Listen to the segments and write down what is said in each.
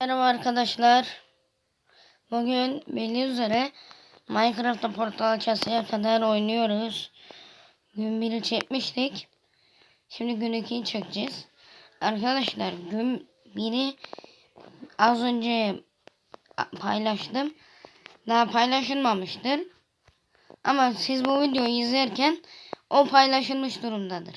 Merhaba arkadaşlar. Bugün bildiğiniz üzere Minecraft'ta portal kasaya kadar oynuyoruz. Gün 1'i çekmiştik. Şimdi gün 2'yi çekeceğiz. Arkadaşlar gün 1'i az önce paylaştım. Daha paylaşılmamıştır. Ama siz bu videoyu izlerken o paylaşılmış durumdadır.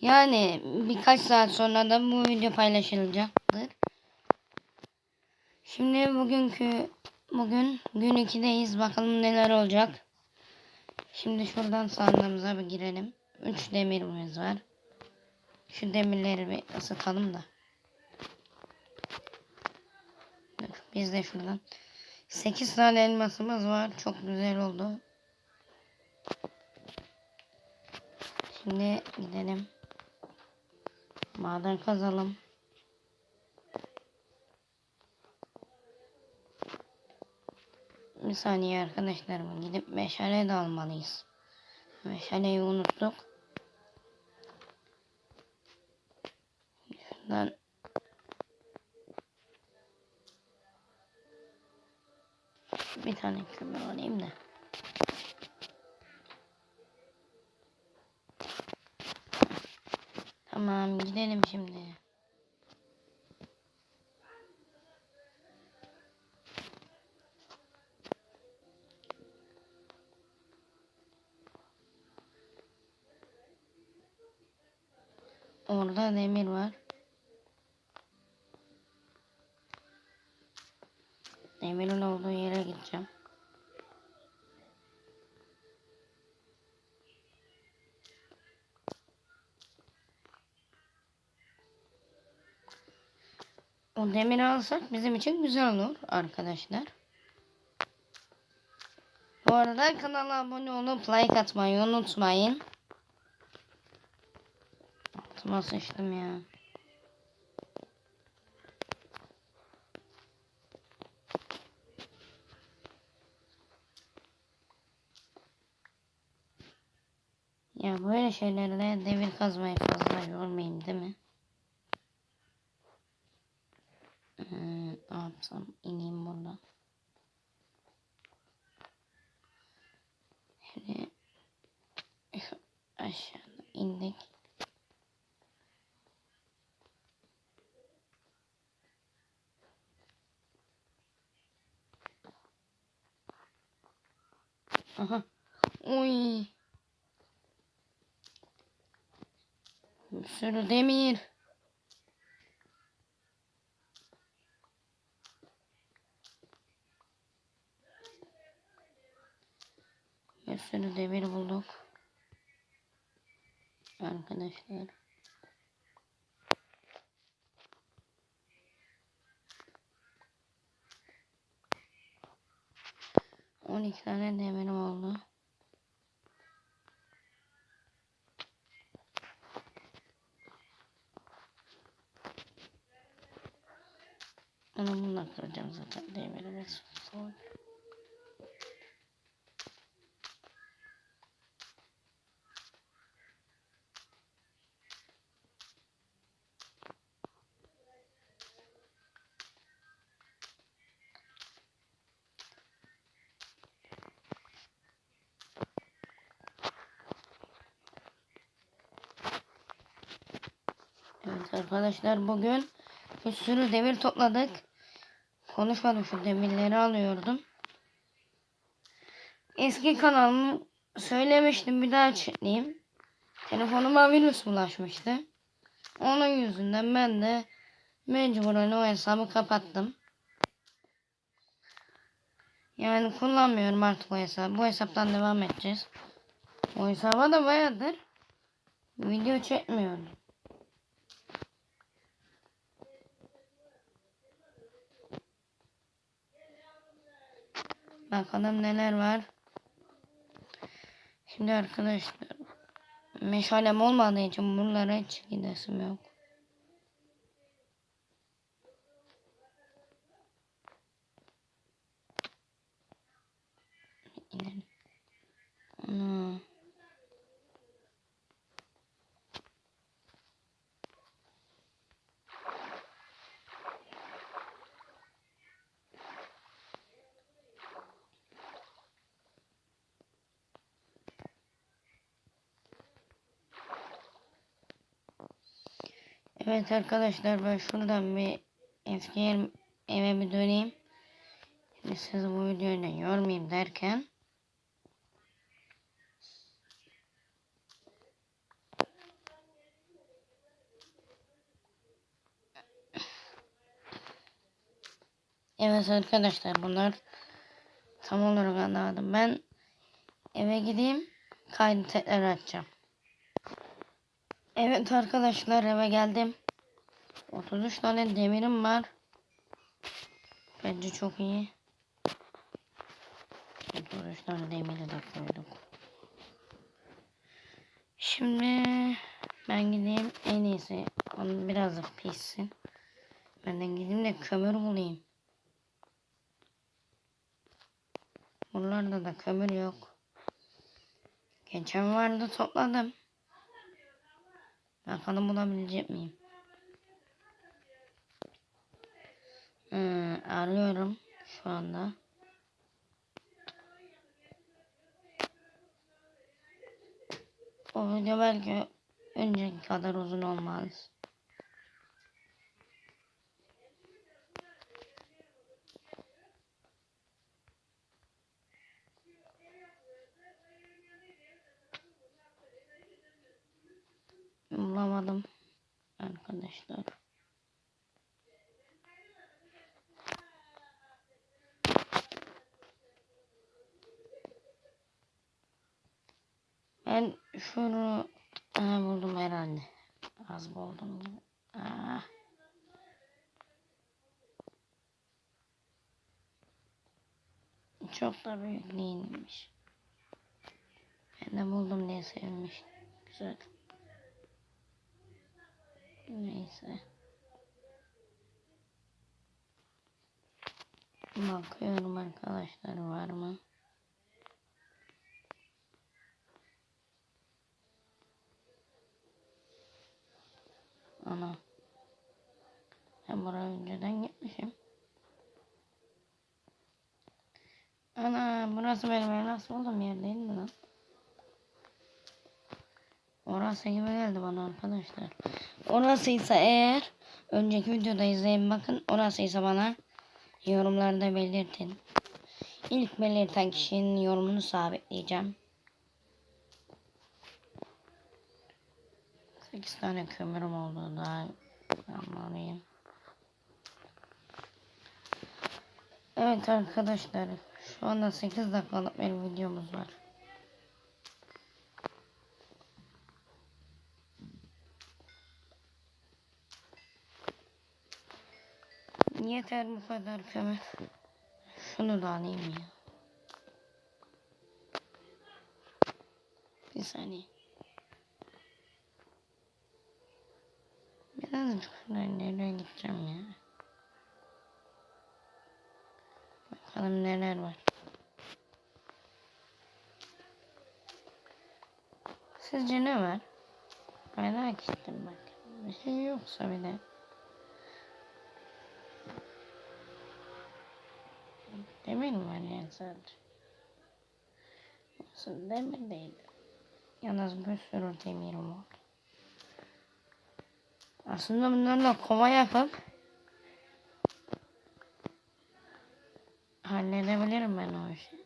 Yani birkaç saat sonra da bu video paylaşılacaktır. Şimdi bugünkü bugün gün 2'deyiz. Bakalım neler olacak. Şimdi şuradan sandığımıza bir girelim. 3 demirimiz var. Şu demirleri bir ısıtalım da. Biz de şuradan. 8 tane elmasımız var. Çok güzel oldu. Şimdi gidelim. Maden kazalım. Bir saniye arkadaşlar gidip meşale de almalıyız. Meşaleyi unuttuk. Şuradan bir tane kömür alayım da. Tamam gidelim şimdi. Orada demir var. Demirin olduğu yere gideceğim. O demiri alsak bizim için güzel olur arkadaşlar. Bu arada kanala abone olup like atmayı unutmayın. Altıma sıçtım ya. Ya böyle şeylerle devir kazmayı fazla yormayayım değil mi? Hmm, ne yapsam ineyim buradan. Şöyle aşağıda indik. Aha. Oy. Bir sürü demir. 12 tane demirim oldu. Onu bununla kıracağım zaten demirimi. Sonra. Arkadaşlar bugün bir sürü demir topladık. Konuşmadım şu demirleri alıyordum. Eski kanalımı söylemiştim bir daha açıklayayım. Telefonuma virüs bulaşmıştı. Onun yüzünden ben de mecburen o hesabı kapattım. Yani kullanmıyorum artık o hesabı. Bu hesaptan devam edeceğiz. O hesaba da bayağıdır video çekmiyorum. Bakalım neler var. Şimdi arkadaşlar meşalem olmadığı için buralara hiç gidesim yok. İnelim. Ana. Evet arkadaşlar ben şuradan bir eski yer, eve bir döneyim. Şimdi sizi bu videoyla yormayayım derken Evet arkadaşlar bunlar tam olarak anlamadım. Ben eve gideyim kaydı tekrar açacağım. Evet arkadaşlar eve geldim. 33 tane demirim var. Bence çok iyi. 33 tane demiri de koyduk. Şimdi ben gideyim en iyisi onu biraz da pişsin. Ben de gideyim de kömür bulayım. Buralarda da kömür yok. Geçen vardı topladım. Bakalım bulabilecek miyim? Hmm, arıyorum şu anda. O video belki önceki kadar uzun olmaz. Bulamadım arkadaşlar. Ben şunu Aa, buldum herhalde. Az buldum. Aa. Çok da büyük değilmiş. Ben de buldum diye sevmiş. Güzel. Neyse. Bakıyorum arkadaşlar var mı? Ana. Ben buraya önceden gitmişim. Ana burası benim evlas olduğum yer değil mi lan? Orası gibi geldi bana arkadaşlar. Orasıysa eğer önceki videoda izleyin bakın. Orasıysa bana yorumlarda belirtin. İlk belirten kişinin yorumunu sabitleyeceğim. 8 tane kömürüm oldu daha anlayayım. Evet arkadaşlar şu anda 8 dakikalık bir videomuz var. Yeter bu kadar kömür. Şunu da alayım ya. Bir saniye. Ben nereye gideceğim ya. Bakalım neler var. Sizce ne var? Merak ettim bak. Bir şey yoksa bir de. Demir mi var yani sadece? Nasıl demir değil. Yalnız bir sürü demirim var. Aslında bunlarla kova yapıp halledebilirim ben o işi.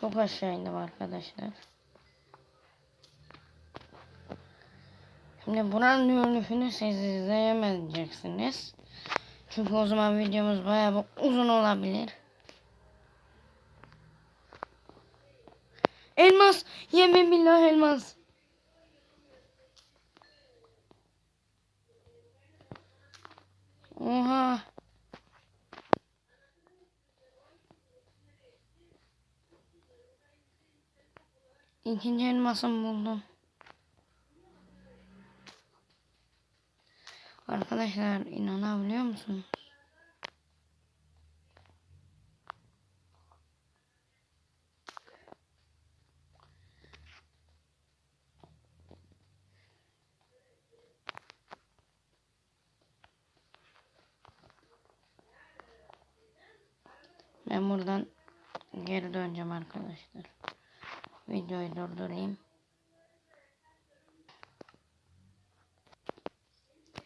Çok aşağı indim arkadaşlar. Şimdi buranın görünüşünü siz izleyemeyeceksiniz. Çünkü o zaman videomuz bayağı uzun olabilir. Elmas! Yemin billah elmas! Oha! İkinci elmasımı buldum. Arkadaşlar inanabiliyor musunuz? Ben buradan geri döneceğim arkadaşlar. Videoyu durdurayım.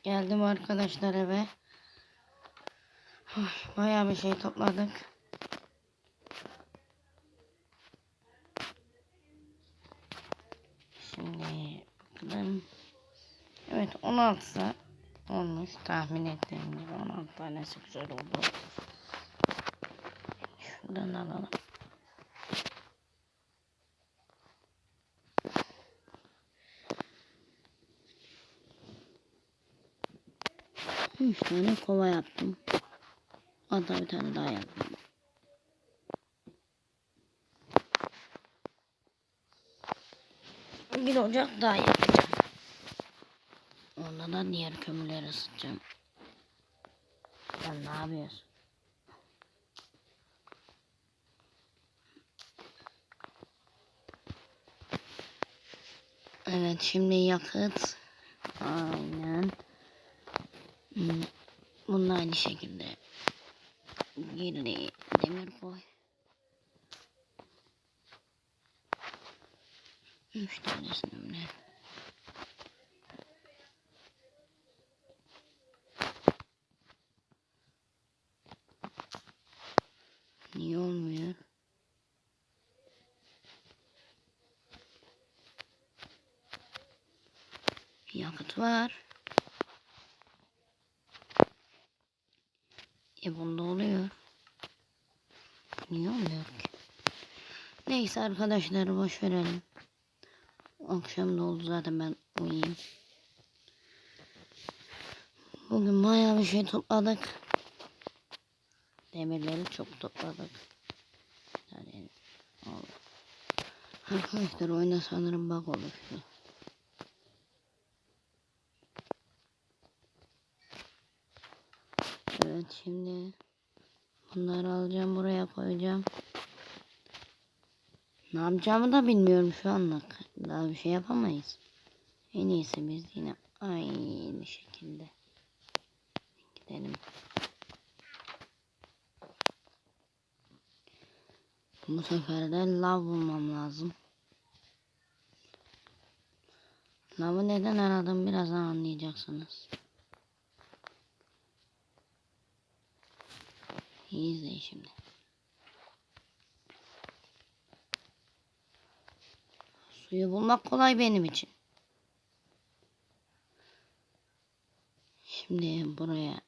Geldim arkadaşlar eve. Üf, Bayağı bir şey topladık. Şimdi bakalım. Evet 16 saat olmuş. Tahmin ettiğim gibi 16 tanesi güzel oldu. Şuradan alalım. Üç tane kova yaptım. Hatta bir tane daha yaptım. Bir ocak daha yapacağım. Onda da diğer kömürleri ısıtacağım. Sen ne yapıyorsun? Evet şimdi yakıt. Aynen. Hmm, Bunun aynı şekilde girdi. Demir koy. Üç tanesini ne? Niye olmuyor? Yakıt var. E bunda oluyor. Niye olmuyor ki? Neyse arkadaşlar boş verelim. Akşam da oldu zaten ben uyuyayım. Bugün bayağı bir şey topladık. Demirleri çok topladık. Yani. Arkadaşlar oyunda sanırım bug oluştu. Evet şimdi bunları alacağım buraya koyacağım. Ne yapacağımı da bilmiyorum şu anlık. Daha bir şey yapamayız. En iyisi biz yine aynı şekilde gidelim. Bu sefer de lav bulmam lazım. Lavı neden aradım birazdan anlayacaksınız. İyi şimdi. Suyu bulmak kolay benim için. Şimdi buraya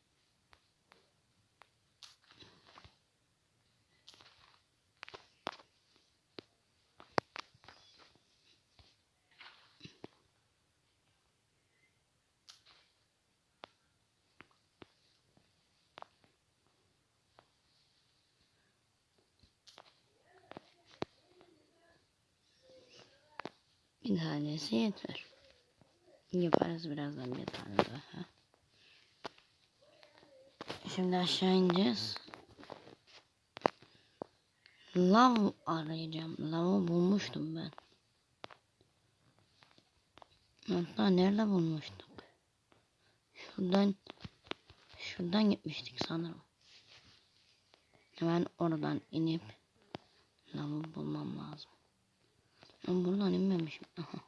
bir tanesi yeter. Yaparız birazdan bir tane daha. Şimdi aşağı ineceğiz. Lav arayacağım. Lavı bulmuştum ben. Hatta nerede bulmuştuk? Şuradan şuradan gitmiştik sanırım. Hemen oradan inip lavı bulmam lazım. Ben buradan inmemişim. Aha.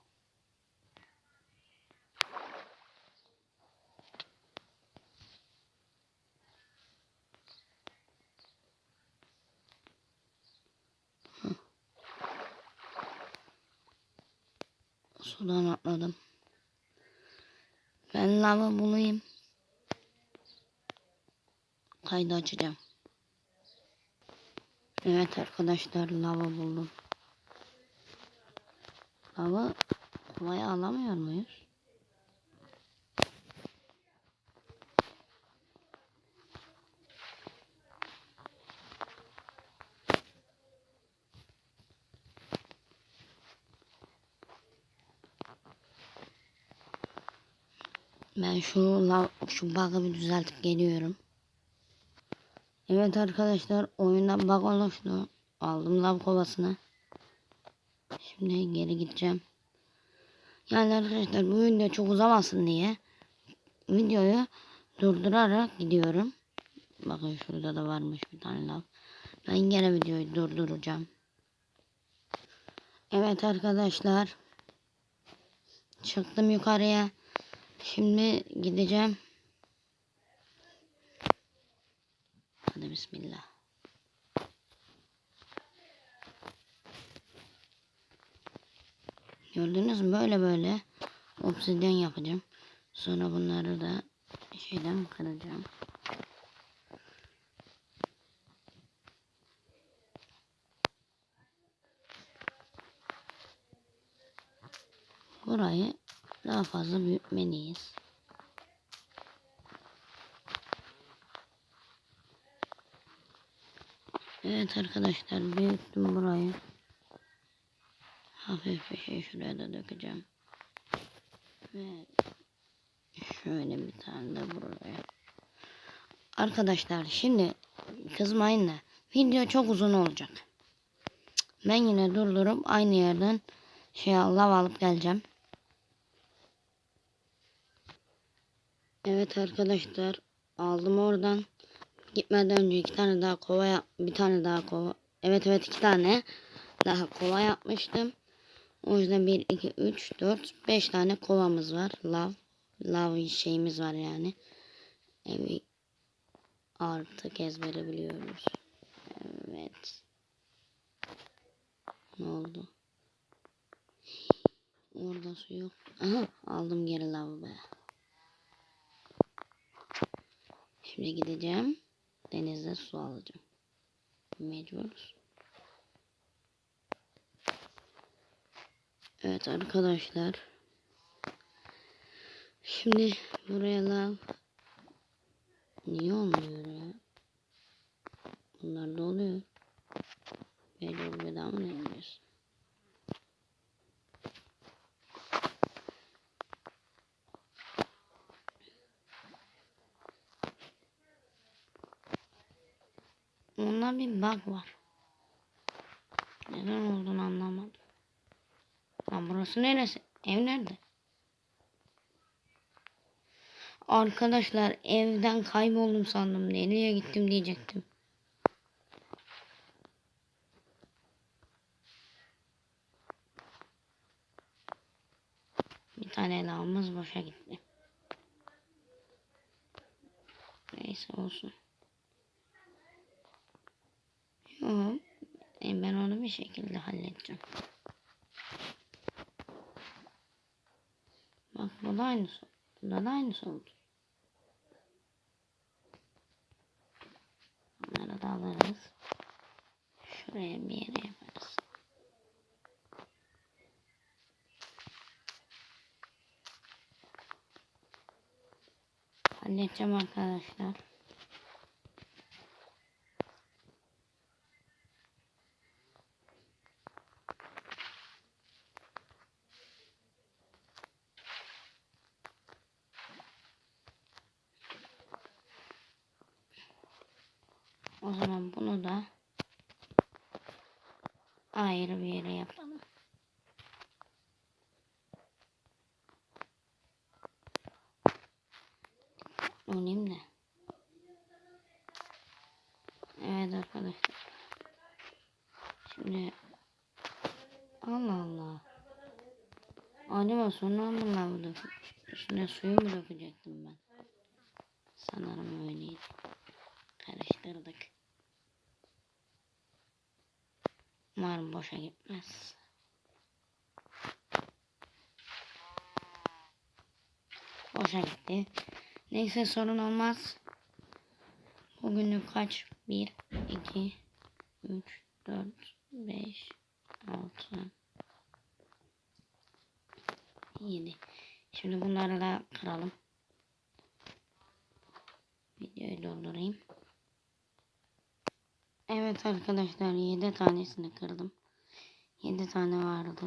Sudan atladım. Ben lava bulayım. Kaydı açacağım. Evet arkadaşlar lava buldum. Lava kolay alamıyor muyuz? Ben şu şu bug'ı bir düzeltip geliyorum. Evet arkadaşlar oyunda bug oluştu. Aldım lav kovasını. Şimdi geri gideceğim. Yani arkadaşlar bu video çok uzamasın diye videoyu durdurarak gidiyorum. Bakın şurada da varmış bir tane lav. Ben gene videoyu durduracağım. Evet arkadaşlar. Çıktım yukarıya. Şimdi gideceğim. Hadi bismillah. Gördünüz mü böyle böyle obsidyen yapacağım. Sonra bunları da şeyden kıracağım. Burayı daha fazla büyütmeliyiz. Evet arkadaşlar büyüttüm burayı. Hafif bir şey şuraya da dökeceğim. Ve şöyle bir tane de buraya. Arkadaşlar şimdi kızmayın da video çok uzun olacak. Ben yine durdurup aynı yerden şey lav alıp geleceğim. Evet arkadaşlar aldım oradan. Gitmeden önce iki tane daha kova yap bir tane daha kova. Evet evet iki tane daha kova yapmıştım. O yüzden 1, 2, 3, 4, 5 tane kovamız var. Lav. Lav şeyimiz var yani. Evi artık ezbere biliyoruz. Evet. Ne oldu? Orada su yok. Aha aldım geri lavı be. Şimdi gideceğim. Denizde su alacağım. Mecburuz. Evet arkadaşlar. Şimdi buraya lav niye olmuyor ya? Bunlar da oluyor. Mecbur bedava mı yapıyorsun? Onda bir bug var. Neden olduğunu anlamadım. Lan burası neresi? Ev nerede? Arkadaşlar evden kayboldum sandım. Nereye gittim diyecektim. Bir tane lavımız boşa gitti. Neyse olsun. Yok. E, ben onu bir şekilde halledeceğim. Bak bu da aynısı. Bunda da aynısı oldu. Bunları da alırız. Şuraya bir yere yaparız. Halledeceğim arkadaşlar. O zaman bunu da ayrı bir yere yapalım. Oynayayım da. Evet arkadaşlar. Şimdi Allah Allah. Acaba sonra mı lavı dök Üstüne suyu mu dökecektim ben? Sanırım öyleydi. Karıştırdık. Umarım boşa gitmez. Boşa gitti. Neyse sorun olmaz. Bugünlük kaç? 1, 2, 3, 4, 5, 6, 7. Şimdi bunları da kıralım. Videoyu doldurayım. Evet arkadaşlar 7 tanesini kırdım. 7 tane vardı.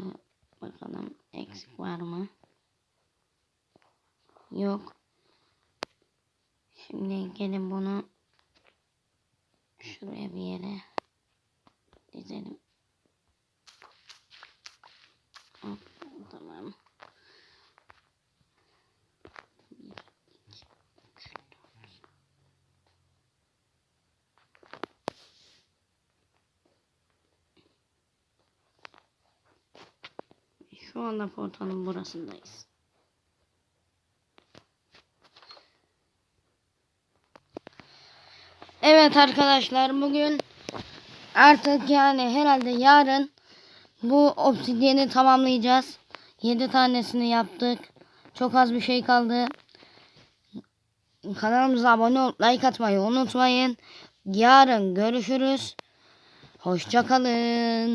Bakalım eksik var mı? Yok. Şimdi gelin bunu şuraya bir yere dizelim. Hop, tamam. Şu anda portalın burasındayız. Evet arkadaşlar bugün artık yani herhalde yarın bu obsidiyeni tamamlayacağız. 7 tanesini yaptık. Çok az bir şey kaldı. Kanalımıza abone olup like atmayı unutmayın. Yarın görüşürüz. Hoşçakalın.